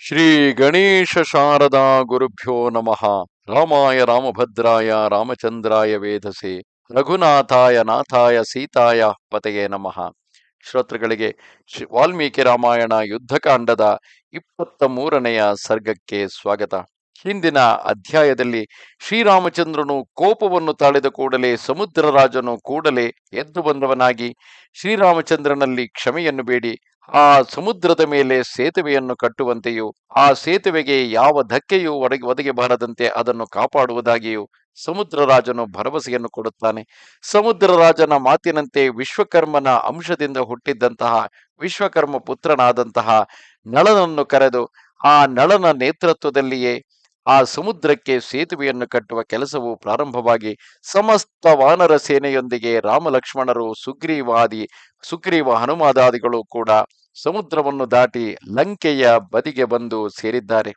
ಶ್ರೀ ಗಣೇಶ ಶಾರದಾ ಗುರುಭ್ಯೋ ನಮಃ. ರಾಮಾಯ ರಾಮಭದ್ರಾಯ ರಾಮಚಂದ್ರಾಯ ವೇಧಸೆ ರಘುನಾಥಾಯ ನಾಥಾಯ ಸೀತಾಯ ಪತೆಯೇ ನಮಃ. ಶ್ರೋತೃಗಳಿಗೆ ಶ್ರೀ ವಾಲ್ಮೀಕಿ ರಾಮಾಯಣ ಯುದ್ಧಕಾಂಡದ ಇಪ್ಪತ್ತ ಮೂರನೆಯ ಸರ್ಗಕ್ಕೆ ಸ್ವಾಗತ. ಹಿಂದಿನ ಅಧ್ಯಾಯದಲ್ಲಿ ಶ್ರೀರಾಮಚಂದ್ರನು ಕೋಪವನ್ನು ತಾಳಿದ ಕೂಡಲೇ ಸಮುದ್ರರಾಜನು ಕೂಡಲೇ ಎದ್ದು ಬಂದವನಾಗಿ ಶ್ರೀರಾಮಚಂದ್ರನಲ್ಲಿ ಕ್ಷಮೆಯನ್ನು ಬೇಡಿ ಆ ಸಮುದ್ರದ ಮೇಲೆ ಸೇತುವೆಯನ್ನು ಕಟ್ಟುವಂತೆಯೂ, ಆ ಸೇತುವೆಗೆ ಯಾವ ಧಕ್ಕೆಯೂ ಒಡಗಿ ಒದಗಿ ಬಾರದಂತೆ ಅದನ್ನು ಕಾಪಾಡುವುದಾಗಿಯೂ ಸಮುದ್ರ ರಾಜನು ಭರವಸೆಯನ್ನು ಕೊಡುತ್ತಾನೆ. ಸಮುದ್ರ ರಾಜನ ಮಾತಿನಂತೆ ವಿಶ್ವಕರ್ಮನ ಅಂಶದಿಂದ ಹುಟ್ಟಿದ್ದಂತಹ ವಿಶ್ವಕರ್ಮ ಪುತ್ರನಾದಂತಹ ನಳನನ್ನು ಕರೆದು, ಆ ನಳನ ನೇತೃತ್ವದಲ್ಲಿಯೇ ಆ ಸಮುದ್ರಕ್ಕೆ ಸೇತುವೆಯನ್ನು ಕಟ್ಟುವ ಕೆಲಸವು ಪ್ರಾರಂಭವಾಗಿ ಸಮಸ್ತ ವಾನರ ಸೇನೆಯೊಂದಿಗೆ ರಾಮ ಲಕ್ಷ್ಮಣರು ಸುಗ್ರೀವಾದಿ, ಸುಗ್ರೀವ ಹನುಮಾದಾದಿಗಳು ಕೂಡ ಸಮುದ್ರವನ್ನು ದಾಟಿ ಲಂಕೆಯ ಬದಿಗೆ ಬಂದು ಸೇರಿದ್ದಾರೆ.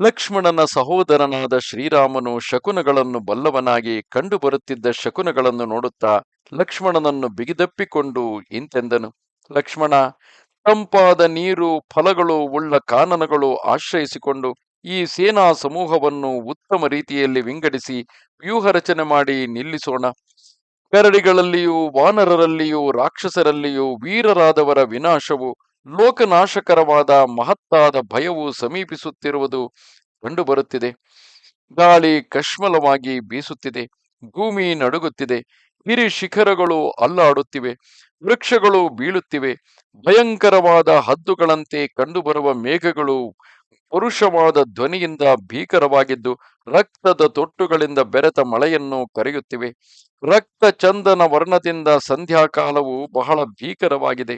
ಲಕ್ಷ್ಮಣನ ಸಹೋದರನಾದ ಶ್ರೀರಾಮನು ಶಕುನಗಳನ್ನು ಬಲ್ಲವನಾಗಿ ಕಂಡುಬರುತ್ತಿದ್ದ ಶಕುನಗಳನ್ನು ನೋಡುತ್ತಾ ಲಕ್ಷ್ಮಣನನ್ನು ಬಿಗಿದಪ್ಪಿಕೊಂಡು ಇಂತೆಂದನು, ಲಕ್ಷ್ಮಣ ತಂಪಾದ ನೀರು, ಫಲಗಳು, ಉಳ್ಳ ಕಾನನಗಳು ಆಶ್ರಯಿಸಿಕೊಂಡು ಈ ಸೇನಾ ಸಮೂಹವನ್ನು ಉತ್ತಮ ರೀತಿಯಲ್ಲಿ ವಿಂಗಡಿಸಿ ವ್ಯೂಹ ರಚನೆ ಮಾಡಿ ನಿಲ್ಲಿಸೋಣ. ಕರಡಿಗಳಲ್ಲಿಯೂ, ವಾನರರಲ್ಲಿಯೂ, ರಾಕ್ಷಸರಲ್ಲಿಯೂ ವೀರರಾದವರ ವಿನಾಶವು, ಲೋಕನಾಶಕರವಾದ ಮಹತ್ತಾದ ಭಯವು ಸಮೀಪಿಸುತ್ತಿರುವುದು ಕಂಡುಬರುತ್ತಿದೆ. ಗಾಳಿ ಕಶ್ಮಲವಾಗಿ ಬೀಸುತ್ತಿದೆ, ಭೂಮಿ ನಡುಗುತ್ತಿದೆ, ಹಿರಿ ಶಿಖರಗಳು ಅಲ್ಲಾಡುತ್ತಿವೆ, ವೃಕ್ಷಗಳು ಬೀಳುತ್ತಿವೆ. ಭಯಂಕರವಾದ ಹದ್ದುಗಳಂತೆ ಕಂಡುಬರುವ ಮೇಘಗಳು ಪುರುಷವಾದ ಧ್ವನಿಯಿಂದ ಭೀಕರವಾಗಿದ್ದು ರಕ್ತದ ತೊಟ್ಟುಗಳಿಂದ ಬೆರೆತ ಮಳೆಯನ್ನು ಕರೆಯುತ್ತಿವೆ. ರಕ್ತ ಚಂದನ ವರ್ಣದಿಂದ ಸಂಧ್ಯಾಕಾಲವು ಬಹಳ ಭೀಕರವಾಗಿದೆ.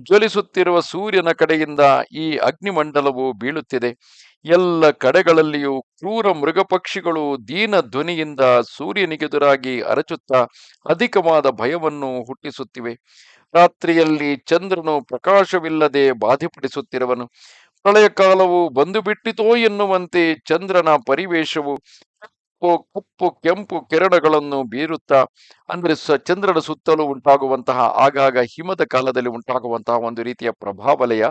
ಜ್ವಲಿಸುತ್ತಿರುವ ಸೂರ್ಯನ ಕಡೆಯಿಂದ ಈ ಅಗ್ನಿಮಂಡಲವು ಬೀಳುತ್ತಿದೆ. ಎಲ್ಲ ಕಡೆಗಳಲ್ಲಿಯೂ ಕ್ರೂರ ಮೃಗಪಕ್ಷಿಗಳು ದೀನ ಧ್ವನಿಯಿಂದ ಸೂರ್ಯನಿಗೆದುರಾಗಿ ಅರಚುತ್ತಾ ಅಧಿಕವಾದ ಭಯವನ್ನು ಹುಟ್ಟಿಸುತ್ತಿವೆ. ರಾತ್ರಿಯಲ್ಲಿ ಚಂದ್ರನು ಪ್ರಕಾಶವಿಲ್ಲದೆ ಬಾಧೆಪಡಿಸುತ್ತಿರುವನು. ಪ್ರಳಯ ಕಾಲವು ಬಂದು ಬಿಟ್ಟಿತೋ ಎನ್ನುವಂತೆ ಚಂದ್ರನ ಪರಿವೇಶವು ಕಪ್ಪು ಕಪ್ಪು, ಕೆಂಪು ಕಿರಣಗಳನ್ನು ಬೀರುತ್ತಾ, ಅಂದ್ರೆ ಸ ಚಂದ್ರನ ಸುತ್ತಲೂ ಉಂಟಾಗುವಂತಹ, ಆಗಾಗ ಹಿಮದ ಕಾಲದಲ್ಲಿ ಉಂಟಾಗುವಂತಹ ಒಂದು ರೀತಿಯ ಪ್ರಭಾವಲಯ,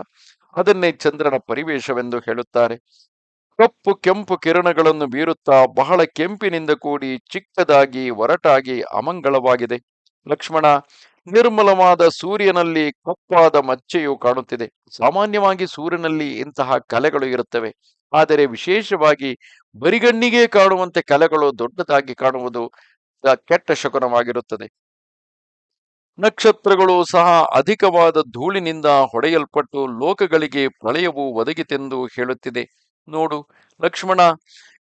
ಅದನ್ನೇ ಚಂದ್ರನ ಪರಿವೇಶವೆಂದು ಹೇಳುತ್ತಾರೆ. ಕಪ್ಪು, ಕೆಂಪು ಕಿರಣಗಳನ್ನು ಬೀರುತ್ತಾ, ಬಹಳ ಕೆಂಪಿನಿಂದ ಕೂಡಿ ಚಿಕ್ಕದಾಗಿ, ಒರಟಾಗಿ, ಅಮಂಗಳವಾಗಿದೆ. ಲಕ್ಷ್ಮಣ, ನಿರ್ಮಲವಾದ ಸೂರ್ಯನಲ್ಲಿ ಕಪ್ಪಾದ ಮಚ್ಚೆಯು ಕಾಣುತ್ತಿದೆ. ಸಾಮಾನ್ಯವಾಗಿ ಸೂರ್ಯನಲ್ಲಿ ಇಂತಹ ಕಲೆಗಳು ಇರುತ್ತವೆ. ಆದರೆ ವಿಶೇಷವಾಗಿ ಬರಿಗಣ್ಣಿಗೆ ಕಾಣುವಂತೆ ಕಲೆಗಳು ದೊಡ್ಡದಾಗಿ ಕಾಣುವುದು ಕೆಟ್ಟ ಶಕುನವಾಗಿರುತ್ತದೆ. ನಕ್ಷತ್ರಗಳು ಸಹ ಅಧಿಕವಾದ ಧೂಳಿನಿಂದ ಹೊಡೆಯಲ್ಪಟ್ಟು ಲೋಕಗಳಿಗೆ ಪ್ರಳಯವು ಒದಗಿತೆಂದು ಹೇಳುತ್ತಿದೆ. ನೋಡು ಲಕ್ಷ್ಮಣ,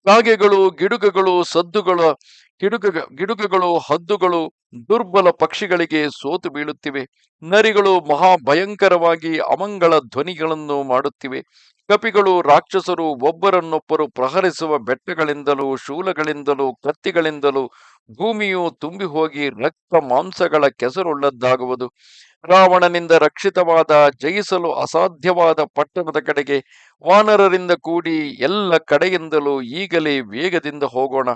ಕಾಗೆಗಳು, ಗಿಡುಗಗಳು, ಸದ್ದುಗಳ ಗಿಡುಗ ಗಿಡುಗಗಳು ಹದ್ದುಗಳು, ದುರ್ಬಲ ಪಕ್ಷಿಗಳಿಗೆ ಸೋತು ಬೀಳುತ್ತಿವೆ. ನರಿಗಳು ಮಹಾ ಭಯಂಕರವಾಗಿ ಅಮಂಗಳ ಧ್ವನಿಗಳನ್ನು ಮಾಡುತ್ತಿವೆ. ಕಪಿಗಳು, ರಾಕ್ಷಸರು ಒಬ್ಬರನ್ನೊಬ್ಬರು ಪ್ರಹರಿಸುವ ಬೆಟ್ಟಗಳಿಂದಲೂ, ಶೂಲಗಳಿಂದಲೂ, ಕತ್ತಿಗಳಿಂದಲೂ ಭೂಮಿಯು ತುಂಬಿ ಹೋಗಿ ರಕ್ತ ಮಾಂಸಗಳ ಕೆಸರುಳ್ಳದ್ದಾಗುವುದು. ರಾವಣನಿಂದ ರಕ್ಷಿತವಾದ, ಜಯಿಸಲು ಅಸಾಧ್ಯವಾದ ಪಟ್ಟಣದ ಕಡೆಗೆ ವಾನರರಿಂದ ಕೂಡಿ ಎಲ್ಲ ಕಡೆಯಿಂದಲೂ ಈಗಲೇ ವೇಗದಿಂದ ಹೋಗೋಣ.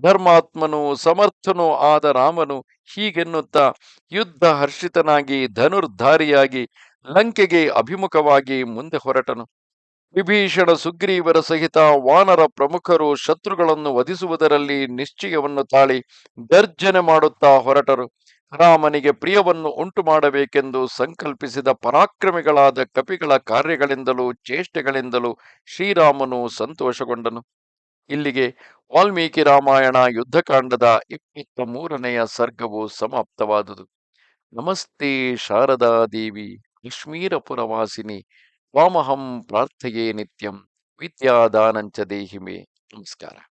ಧರ್ಮಾತ್ಮನು, ಸಮರ್ಥನೂ ಆದ ರಾಮನು ಹೀಗೆನ್ನುತ್ತಾ ಯುದ್ಧ ಹರ್ಷಿತನಾಗಿ, ಧನುರ್ಧಾರಿಯಾಗಿ, ಲಂಕೆಗೆ ಅಭಿಮುಖವಾಗಿ ಮುಂದೆ ಹೊರಟನು. ವಿಭೀಷಣ ಸುಗ್ರೀವರ ಸಹಿತ ವಾನರ ಪ್ರಮುಖರು ಶತ್ರುಗಳನ್ನು ವಧಿಸುವುದರಲ್ಲಿ ನಿಶ್ಚಯವನ್ನು ತಾಳಿ ಗರ್ಜನೆ ಮಾಡುತ್ತಾ ಹೊರಟರು. ರಾಮನಿಗೆ ಪ್ರಿಯವನ್ನು ಉಂಟು ಮಾಡಬೇಕೆಂದು ಸಂಕಲ್ಪಿಸಿದ ಪರಾಕ್ರಮಿಗಳಾದ ಕಪಿಗಳ ಕಾರ್ಯಗಳಿಂದಲೂ, ಚೇಷ್ಟೆಗಳಿಂದಲೂ ಶ್ರೀರಾಮನು ಸಂತೋಷಗೊಂಡನು. ಇಲ್ಲಿಗೆ ವಾಲ್ಮೀಕಿ ರಾಮಾಯಣ ಯುದ್ಧಕಾಂಡದ ಇಪ್ಪತ್ತ ಮೂರನೆಯ ಸರ್ಗವು ಸಮಾಪ್ತವಾದುದು. ನಮಸ್ತೆ ಶಾರದಾದೇವಿ ಕಾಶ್ಮೀರಪುರವಾಸಿನಿ ವಾಮಹಂ ಪ್ರಾರ್ಥಯೇ ನಿತ್ಯಂ, ವಿದ್ಯಾದಾನಂಚ ದೇಹಿಮೆ. ನಮಸ್ಕಾರ.